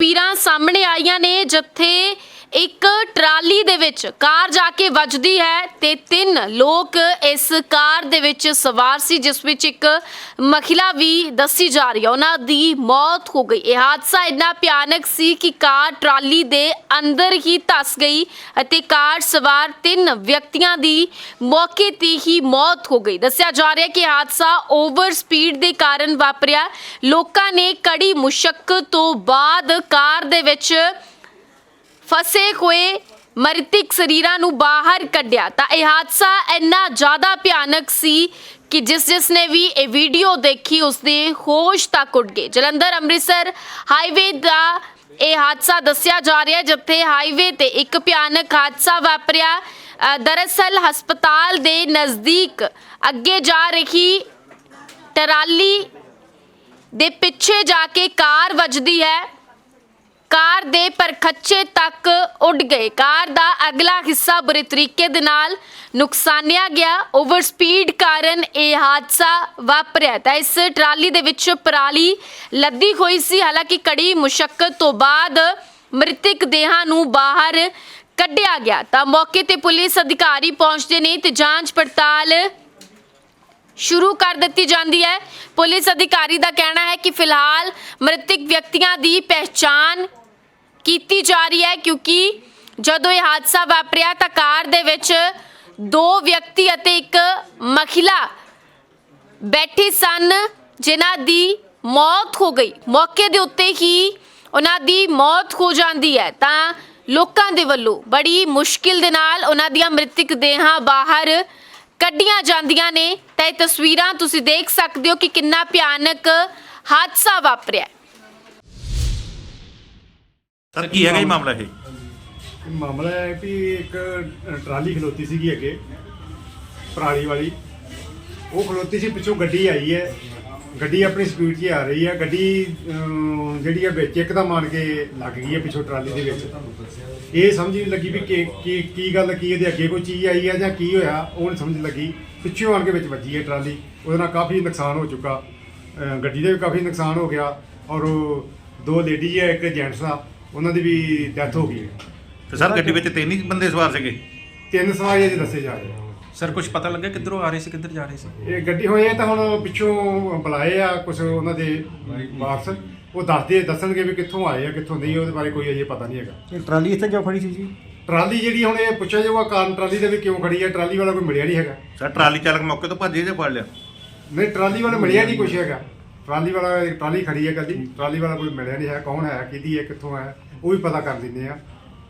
ਤਸਵੀਰਾਂ ਸਾਹਮਣੇ ਆਈਆਂ ਨੇ ਜਿੱਥੇ ਇੱਕ ਟਰਾਲੀ ਦੇ ਵਿੱਚ ਕਾਰ ਜਾ ਕੇ ਵੱਜਦੀ ਹੈ ਤੇ ਤਿੰਨ ਲੋਕ ਇਸ ਕਾਰ ਦੇ ਵਿੱਚ ਸਵਾਰ ਸੀ, ਜਿਸ ਵਿੱਚ ਇੱਕ ਮਹਿਲਾ ਵੀ ਦੱਸੀ ਜਾ ਰਹੀ ਹੈ। ਉਹਨਾਂ ਦੀ ਮੌਤ ਹੋ ਗਈ। ਇਹ ਹਾਦਸਾ ਇੰਨਾ ਭਿਆਨਕ ਸੀ ਕਿ ਕਾਰ ਟਰਾਲੀ ਦੇ ਅੰਦਰ ਹੀ ਧਸ ਗਈ ਅਤੇ ਕਾਰ ਸਵਾਰ ਤਿੰਨ ਵਿਅਕਤੀਆਂ ਦੀ ਮੌਕੇ ਤੇ ਹੀ ਮੌਤ ਹੋ ਗਈ। ਦੱਸਿਆ ਜਾ ਰਿਹਾ ਹੈ ਕਿ ਇਹ ਹਾਦਸਾ ਓਵਰ ਸਪੀਡ ਦੇ ਕਾਰਨ ਵਾਪਰਿਆ। ਲੋਕਾਂ ਨੇ ਕੜੀ ਮੁਸ਼ਕਲ ਤੋਂ ਬਾਅਦ ਕਾਰ ਦੇ ਵਿੱਚ ਫਸੇ ਹੋਏ ਮ੍ਰਿਤਕ ਸਰੀਰਾਂ ਨੂੰ ਬਾਹਰ ਕੱਢਿਆ। ਤਾਂ ਇਹ ਹਾਦਸਾ ਇੰਨਾ ਜ਼ਿਆਦਾ ਭਿਆਨਕ ਸੀ ਕਿ ਜਿਸ ਜਿਸ ਨੇ ਵੀ ਇਹ ਵੀਡੀਓ ਦੇਖੀ, ਉਸਦੇ ਹੋਸ਼ ਤੱਕ ਉੱਡ ਗਏ। ਜਲੰਧਰ, ਅੰਮ੍ਰਿਤਸਰ ਹਾਈਵੇ ਦਾ ਇਹ ਹਾਦਸਾ ਦੱਸਿਆ ਜਾ ਰਿਹਾ, ਜਿੱਥੇ ਹਾਈਵੇ ਤੇ ਇੱਕ ਭਿਆਨਕ ਹਾਦਸਾ ਵਾਪਰਿਆ। ਦਰਅਸਲ ਹਸਪਤਾਲ ਦੇ ਨਜ਼ਦੀਕ ਅੱਗੇ ਜਾ ਰਹੀ ਟਰਾਲੀ ਦੇ ਪਿੱਛੇ ਜਾ ਕੇ ਕਾਰ ਵੱਜਦੀ ਹੈ। ਕਾਰ ਦੇ ਪਰਖੱਚੇ ਤੱਕ ਉੱਡ ਗਏ। ਕਾਰ ਦਾ ਅਗਲਾ ਹਿੱਸਾ ਬੁਰੇ ਤਰੀਕੇ ਦੇ ਨਾਲ ਨੁਕਸਾਨਿਆ ਗਿਆ। ਓਵਰ ਸਪੀਡ ਕਾਰਨ ਇਹ ਹਾਦਸਾ ਵਾਪਰਿਆ। ਤਾਂ ਇਸ ਟਰਾਲੀ ਦੇ ਵਿੱਚ ਪਰਾਲੀ ਲੱਦੀ ਹੋਈ ਸੀ। ਹਾਲਾਂਕਿ ਕੜੀ ਮੁਸ਼ਕਲ ਤੋਂ ਬਾਅਦ ਮ੍ਰਿਤਕ ਦੇਹਾਂ ਨੂੰ ਬਾਹਰ ਕੱਢਿਆ ਗਿਆ। ਤਾਂ ਮੌਕੇ ਤੇ ਪੁਲਿਸ ਅਧਿਕਾਰੀ ਪਹੁੰਚਦੇ ਨੇ ਤੇ ਜਾਂਚ ਪੜਤਾਲ ਸ਼ੁਰੂ ਕਰ ਦਿੱਤੀ ਜਾਂਦੀ ਹੈ। ਪੁਲਿਸ ਅਧਿਕਾਰੀ ਦਾ ਕਹਿਣਾ ਹੈ ਕਿ ਫਿਲਹਾਲ ਮ੍ਰਿਤਕ ਵਿਅਕਤੀਆਂ ਦੀ ਪਹਿਚਾਣ ਕੀਤੀ ਜਾ ਰਹੀ ਹੈ ਕਿਉਂਕਿ ਜਦੋਂ ਇਹ ਹਾਦਸਾ ਵਾਪਰਿਆ ਤਾਂ ਕਾਰ ਦੇ ਵਿੱਚ ਦੋ ਵਿਅਕਤੀ ਅਤੇ ਇੱਕ ਮਹਿਲਾ ਬੈਠੇ ਸਨ, ਜਿਨ੍ਹਾਂ ਦੀ ਮੌਤ ਹੋ ਗਈ। ਮੌਕੇ ਦੇ ਉੱਤੇ ਹੀ ਉਹਨਾਂ ਦੀ ਮੌਤ ਹੋ ਜਾਂਦੀ ਹੈ। ਤਾਂ ਲੋਕਾਂ ਦੇ ਵੱਲੋਂ ਬੜੀ ਮੁਸ਼ਕਿਲ ਦੇ ਨਾਲ ਉਹਨਾਂ ਦੀਆਂ ਮ੍ਰਿਤਕ ਦੇਹਾਂ ਬਾਹਰ ਕੱਢੀਆਂ ਜਾਂਦੀਆਂ ਨੇ। ਤਾਂ ਇਹ ਤਸਵੀਰਾਂ ਤੁਸੀਂ ਦੇਖ ਸਕਦੇ ਹੋ ਕਿ ਕਿੰਨਾ ਭਿਆਨਕ ਹਾਦਸਾ ਵਾਪਰਿਆ ਸਰ ਕੀ ਹੈਗਾ ਇਹ ਮਾਮਲਾ? ਇਹ? ਇਹ ਮਾਮਲਾ ਹੈ ਵੀ ਇੱਕ ਟਰਾਲੀ ਖਲੋਤੀ ਸੀਗੀ ਅੱਗੇ ਪਰਾਲੀ ਵਾਲੀ। ਉਹ ਖਲੋਤੀ ਸੀ ਪਿੱਛੋਂ ਗੱਡੀ ਆਈ ਹੈ। ਗੱਡੀ ਆਪਣੀ ਸਪੀਡ 'ਚ ਹੀ ਆ ਰਹੀ ਹੈ। ਗੱਡੀ ਅਮ, ਜਿਹੜੀ ਹੈ ਵਿੱਚ ਇੱਕਦਮ ਆਣ ਕੇ ਲੱਗ ਗਈ ਹੈ ਪਿੱਛੋਂ ਟਰਾਲੀ ਦੇ ਵਿੱਚ। ਇਹ ਸਮਝ ਨਹੀਂ ਲੱਗੀ ਵੀ ਕੀ ਕੀ ਕੀ ਗੱਲ ਕੀ ਇਹਦੇ ਅੱਗੇ ਕੋਈ ਚੀਜ਼ ਆਈ ਹੈ ਜਾਂ ਕੀ ਹੋਇਆ। ਉਹ ਨਹੀਂ ਸਮਝ ਲੱਗੀ। ਪਿੱਛੋਂ ਆਣ ਕੇ ਵਿੱਚ ਵੱਜੀ ਹੈ ਟਰਾਲੀ। ਉਹਦੇ ਨਾਲ ਕਾਫੀ ਨੁਕਸਾਨ ਹੋ ਚੁੱਕਾ। ਅ, ਗੱਡੀ ਦਾ ਵੀ ਕਾਫੀ ਨੁਕਸਾਨ ਹੋ ਗਿਆ। ਔਰ ਉਹ ਦੋ ਲੇਡੀ ਹੈ ਇੱਕ ਜੈਂਟਸ ਆ ਉਹਨਾਂ ਦੀ ਵੀ ਡੈਥ ਹੋ ਗਈ ਹੈ। ਤੇ ਸਰ ਗੱਡੀ ਵਿੱਚ ਤਿੰਨ ਹੀ ਬੰਦੇ ਸਵਾਰ ਸੀਗੇ? ਤਿੰਨ ਸਵਾਰੀਆਂ ਜੀ ਦੱਸੇ ਜਾ ਰਹੇ ਆ। ਸਰ ਕੁਝ ਪਤਾ ਲੱਗਾ ਕਿੱਧਰੋਂ ਆ ਰਹੇ ਸੀ ਕਿੱਧਰ ਜਾ ਰਹੇ ਸੀ? ਇਹ ਗੱਡੀ ਹੋਏ ਤਾਂ ਹੁਣ ਪਿੱਛੋਂ ਬੁਲਾਏ ਆ ਕੁਝ ਉਹਨਾਂ ਦੇ ਵਾਰਸ ਉਹ ਦੱਸਦੇ ਦੱਸਣਗੇ ਵੀ ਕਿੱਥੋਂ ਆਏ ਆ ਕਿੱਥੋਂ ਨਹੀਂ ਉਹਦੇ ਬਾਰੇ ਕੋਈ ਅਜੇ ਪਤਾ ਨਹੀਂ ਹੈਗਾ। ਇਹ ਟਰਾਲੀ ਇੱਥੇ ਕਿਉਂ ਖੜੀ ਸੀ ਜੀ? ਟਰਾਲੀ ਜਿਹੜੀ ਹੁਣ ਇਹ ਪੁੱਛਿਆ ਜਾਊਗਾ ਕਾਰਨ ਟਰਾਲੀ ਦੇ ਵੀ ਕਿਉਂ ਖੜੀ ਹੈ ਟਰਾਲੀ ਵਾਲਾ ਕੋਈ ਮਿਲਿਆ ਨਹੀਂ ਹੈਗਾ। ਸਰ ਟਰਾਲੀ ਚਾਲਕ ਮੌਕੇ ਤੋਂ ਭੱਜੇ ਜਾਂ ਫੜ ਲਿਆ? ਨਹੀਂ ਟਰਾਲੀ ਵਾਲਾ ਮਿਲਿਆ ਨਹੀਂ ਕੁਛ ਹੈਗਾ। ਟਰਾਲੀ ਵਾਲਾ ਟਰਾਲੀ ਖੜੀ ਹੈ ਕੱਲੀ ਟਰਾਲੀ ਵਾਲਾ ਕੋਈ ਮਿਲਿਆ ਨਹੀਂ ਹੈ, ਕੌਣ ਹੈ, ਕਿਹਦੀ ਹੈ, ਕਿੱਥੋਂ ਹੈ, ਉਹ ਵੀ ਪਤਾ ਕਰ ਦਿੰਦੇ ਆ